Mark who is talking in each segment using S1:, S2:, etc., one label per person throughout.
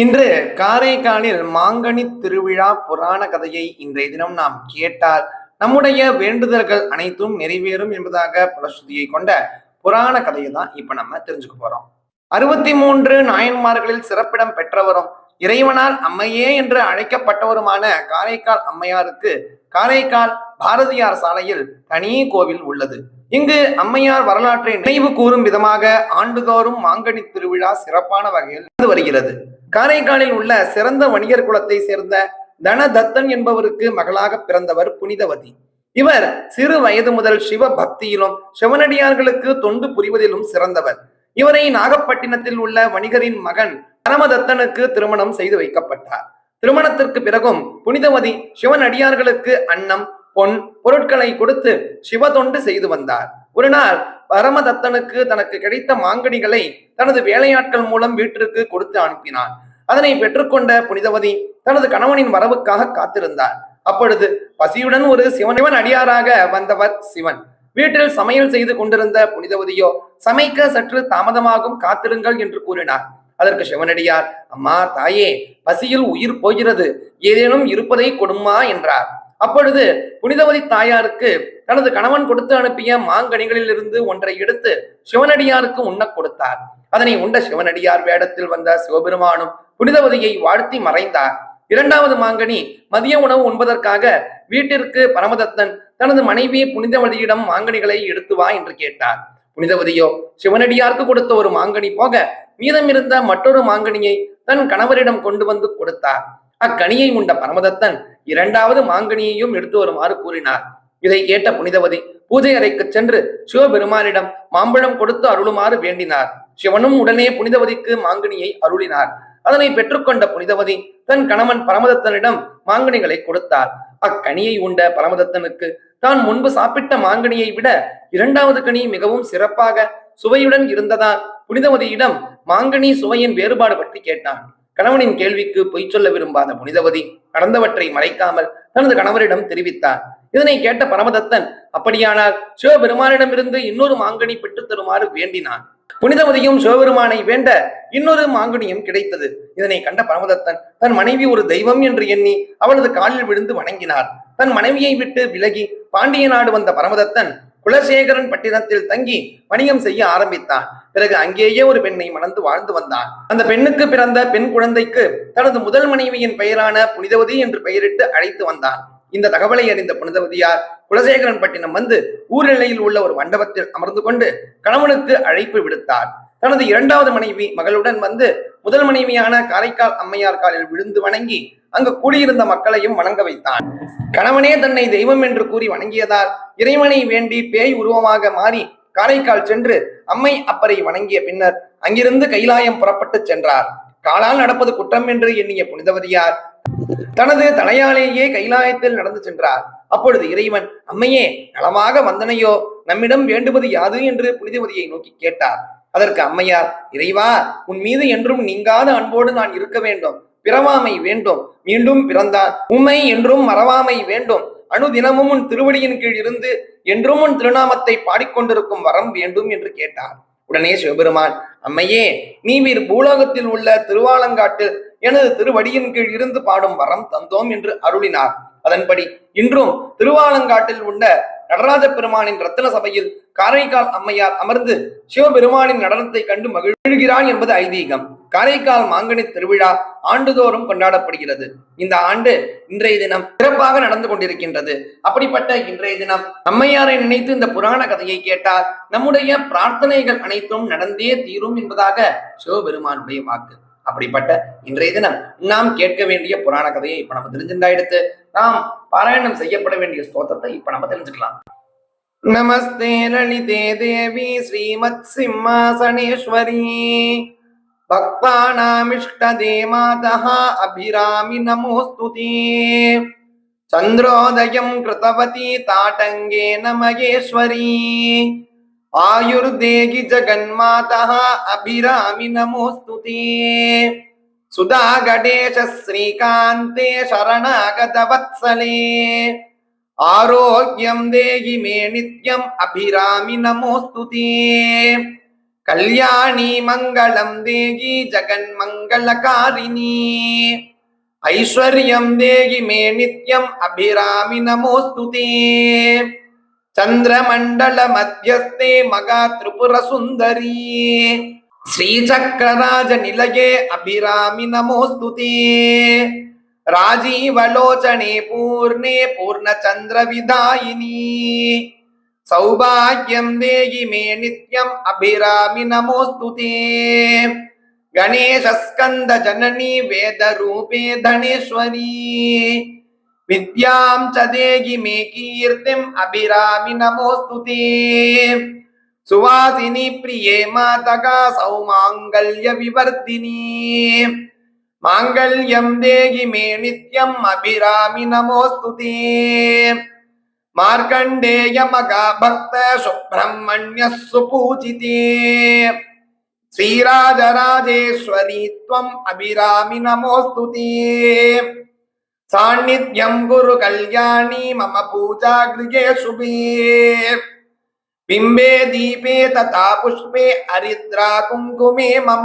S1: இன்று காரைக்காலில் மாங்கனி திருவிழா புராண கதையை இன்றைய தினம் நாம் கேட்டால் நம்முடைய வேண்டுதல்கள் அனைத்தும் நிறைவேறும் என்பதாக புலஸ்ருதியை கொண்ட புராண கதையை தான் இப்ப நம்ம தெரிஞ்சுக்க போறோம். அறுபத்தி மூன்று நாயன்மார்களில் சிறப்பிடம் பெற்றவரும் இறைவனால் அம்மையே என்று அழைக்கப்பட்டவருமான காரைக்கால் அம்மையாருக்கு காரைக்கால் பாரதியார் சாலையில் தனி கோவில் உள்ளது. இங்கு அம்மையார் வரலாற்றை நினைவு கூறும் விதமாக ஆண்டுதோறும் மாங்கனி திருவிழா சிறப்பான வகையில் வருகிறது. காரைக்காலில் உள்ள சிறந்த வணிகர் குலத்தை சேர்ந்த தனதத்தன் என்பவருக்கு மகளாக பிறந்தவர் புனிதவதி. இவர் சிறு வயது முதல் சிவ பக்தியிலும் சிவனடியார்களுக்கு தொண்டு புரிவதிலும் சிறந்தவர். இவரை நாகப்பட்டினத்தில் உள்ள வணிகரின் மகன் பரமதத்தனுக்கு திருமணம் செய்து வைக்கப்பட்டார். திருமணத்திற்கு பிறகும் புனிதவதி சிவனடியார்களுக்கு அன்னம் பொன் பொருட்களை கொடுத்து சிவ தொண்டு செய்து வந்தார். ஒரு நாள் பரமதத்தனுக்கு தனக்கு கிடைத்த மாங்கனிகளை தனது வேலையாட்கள் மூலம் வீட்டிற்கு கொடுத்து அனுப்பினார் அதனை பெற்றுக்கொண்ட புனிதவதி தனது கணவனின் வரவுக்காக காத்திருந்தார். அப்பொழுது பசியுடன் ஒரு சிவன் சிவன் அடியாராக வந்தவர் சிவன். வீட்டில் சமையல் செய்து கொண்டிருந்த புனிதவதியோ சமைக்க சற்று தாமதமாகும் காத்திருங்கள் என்று கூறினார். அதற்கு சிவனடியார் அம்மா தாயே பசியில் உயிர் போகிறது. ஏதேனும் இருப்பதை கொடுமா என்றார். அப்பொழுது புனிதவதி தாயாருக்கு தனது கணவன் கொடுத்து அனுப்பிய மாங்கனிகளில் இருந்து ஒன்றை எடுத்து சிவனடியாருக்கு உண்ண கொடுத்தார். அதனை உண்ட சிவனடியார் வேடத்தில் வந்த சிவபெருமானும் புனிதவதியை வாழ்த்தி மறைந்தார். இரண்டாவது மாங்கனி மதிய உணவு உண்பதற்காக வீட்டிற்கு பரமதத்தன் தனது மனைவி புனிதவதியிடம் மாங்கனிகளை எடுத்து வா என்று கேட்டார். புனிதவதியோ சிவனடியாருக்கு கொடுத்த ஒரு மாங்கனி போக மீதம் இருந்த மற்றொரு மாங்கனியை தன் கணவரிடம் கொண்டு வந்து கொடுத்தார். அக்கனியை உண்ட பரமதத்தன் இரண்டாவது மாங்கனியையும் எடுத்து வருமாறு கூறினார். இதை கேட்ட புனிதவதி பூஜை அறைக்கு சென்று சிவபெருமானிடம் மாம்பழம் கொடுத்து அருளுமாறு வேண்டினார். சிவனும் உடனே புனிதவதிக்கு மாங்கனியை அருளினார். அதனை பெற்றுக்கொண்ட புனிதவதி தன் கணவன் பரமதத்தனிடம் மாங்கனிகளை கொடுத்தார். அக்கனியை உண்ட பரமதத்தனுக்கு தான் முன்பு சாப்பிட்ட மாங்கனியை விட இரண்டாவது கனி மிகவும் சிறப்பாக சுவையுடன் இருந்ததால் புனிதவதியிடம் மாங்கனி சுவையின் வேறுபாடு பற்றி கேட்டான். கணவனின் கேள்விக்கு பொய் சொல்ல விரும்பாத புனிதவதி நடந்தவற்றை மறைக்காமல் தனது கணவரிடம் தெரிவித்தார். இதனை கேட்ட பரமதத்தன் அப்படியானால் சிவபெருமானிடமிருந்து இன்னொரு மாங்கனி பெற்றுத் தருமாறு வேண்டினான். புனிதவதியும் சிவபெருமானை வேண்ட இன்னொரு மாங்கனியும் கிடைத்தது. இதனை கண்ட பரமதத்தன் தன் மனைவி ஒரு தெய்வம் என்று எண்ணி அவளது காலில் விழுந்து வணங்கினார். தன் மனைவியை விட்டு விலகி பாண்டிய நாடு வந்த பரமதத்தன் குலசேகரன் பட்டினத்தில் தங்கி வணிகம் செய்ய ஆரம்பித்தான். பிறகு அங்கேயே ஒரு பெண்ணை மணந்து வாழ்ந்து வந்தான். அந்த பெண்ணுக்கு பிறந்த பெண் குழந்தைக்கு தனது முதல் மனைவியின் பெயரான புனிதவதி என்று பெயரிட்டு அழைத்து வந்தான். இந்த தகவலை அறிந்த புனிதவதியார் குலசேகரன் பட்டினம் வந்து ஊர் எல்லையில் உள்ள ஒரு மண்டபத்தில் அமர்ந்து கொண்டு கணவனுக்கு அழைப்பு விடுத்தார். தனது இரண்டாவது மனைவி மகளுடன் வந்து முதல் மனைவியான காரைக்கால் அம்மையார் காலில் விழுந்து வணங்கி அங்கு கூடியிருந்த மக்களையும் வணங்க வைத்தான். கணவனே தன்னை தெய்வம் என்று கூறி வணங்கியதால் இறைவனை வேண்டி பேய் உருவமாக மாறி காரைக்கால் சென்று அம்மை அப்பரை வணங்கிய பின்னர் அங்கிருந்து கைலாயம் புறப்பட்டு சென்றார். காலால் நடப்பது குற்றம் என்று எண்ணிய புனிதவதியார் தனது தலையாலேயே கைலாயத்தில் நடந்து சென்றார். அப்பொழுது இறைவன் அம்மையே நலமாக வந்தனையோ? நம்மிடம் வேண்டுவது யாது? என்று புனிதவதியை நோக்கி கேட்டார். அதற்கு அம்மையார் இறைவா உன் மீது என்றும் நீங்காத அன்போடு நான் இருக்க வேண்டும். பிறவாமை வேண்டும். மீண்டும் பிறந்தார். உம்மை என்றும் மறவாமை வேண்டும். அணுதினமும் உன் திருவடியின் கீழ் இருந்து என்றும் உன் திருநாமத்தை பாடிக்கொண்டிருக்கும் வரம் வேண்டும் என்று கேட்டார். உடனே சிவபெருமான் அம்மையே நீ வீர் பூலோகத்தில் உள்ள திருவாலங்காட்டில் எனது திருவடியின் கீழ் இருந்து பாடும் வரம் தந்தோம் என்று அருளினார். அதன்படி இன்றும் திருவாலங்காட்டில் உள்ள நடராஜ பெருமானின் ரத்தன சபையில் காரைக்கால் அம்மையார் அமர்ந்து சிவபெருமானின் நடனத்தை கண்டு மகிழ்கிறான் என்பது ஐதீகம். காரைக்கால் மாங்கனி திருவிழா ஆண்டுதோறும் கொண்டாடப்படுகிறது. இந்த ஆண்டு இன்றைய தினம் சிறப்பாக நடந்து கொண்டிருக்கின்றது. அப்படிப்பட்ட இன்றைய தினம் அம்மையாரை நினைத்து இந்த புராண கதையை கேட்டால் நம்முடைய பிரார்த்தனைகள் அனைத்தும் நடந்தே தீரும் என்பதாக சிவபெருமானுடைய வாக்கு. அப்படிப்பட்ட இன்றைய தினம் நாம் கேட்க வேண்டிய புராண கதையை இப்ப நம்ம தெரிஞ்சிருந்தா எடுத்து நாம் பாராயணம் செய்யப்பட வேண்டிய ஸ்தோத்திரத்தை இப்ப நம்ம தெரிஞ்சுக்கலாம். नमस्ते ललिते देवी श्रीमत्सिंहासनेश्वरी भक्तानामिष्टदेमातः अभिरामि नमोऽस्तुते चन्द्रोदयं कृतवती ताटङ्गेन महेश्वरी आयुर्देहि जगन्मातः अभिरामि नमोऽस्तुते सुधागणेश श्रीकान्ते शरणागतवत्सले आरोग्यं देहि मे नित्यम् अभिरामि नमोऽस्तु ते கல்யாணி மங்களம் தேகி ஜெகன் மங்களகாரிணி ஐஸ்வர்யம் தேகி மே நித்யம் அபிராமி நமோஸ்துதே சந்திரமண்டல மத்தியஸ்தே மகா திரிபுர சுந்தரி ஸ்ரீசக்கரராஜ நிலையே அபிராமி राजीवलोचने पूर्णे पूर्णचन्द्रविदायिनी सौभाग्यं देहि मे नित्यम् अभिरामि नमोऽस्तु ते गणेशस्कन्दजननी वेदरूपे धनेश्वरी विद्यां च देहि मे कीर्तिम् अभिरामि नमोऽस्तु ते सुवासिनि प्रिये मातका सौमाङ्गल्यविवर्धिनी மாங்கல்யம் தேகி மே நித்யம் அபிராமி நமோஸ்துதி மார்க்கண்டேய மகாபக்த சுப்பிரமணிய சுபூஜிதே ஸ்ரீராஜராஜேஸ்வரி துவம் அபிராமி நமோஸ்துதி சாநித்யம் குரு கல்யாணி மம பூஜா கிருகே சுபே. பிம்பே தீபே ததா புஷ்பே அரித்ரா குங்குமே மம.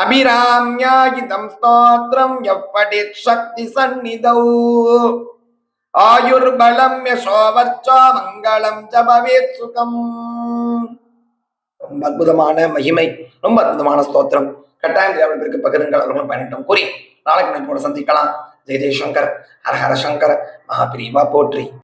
S1: அபிராமியாகிதம் ஸ்தோத்திரம் எவ்வடி சக்தி சந்நிதௌ ஆயுர்பலம் யசோவர்ச்சா மங்களம் ஜபவேத் சுகம் ரொம்ப அற்புதமான மகிமை ரொம்ப அற்புதமான ஸ்தோத்திரம். கட்டாயம் தேவர்களுக்கு பகிருங்கள் அவர்களும் பயணிட்டம் கூறி நாளைக்கு நான் கூட சந்திக்கலாம். ஜெய் ஜெய்சங்கர் ஹரஹர சங்கர் மகாபிரிவா போற்றி.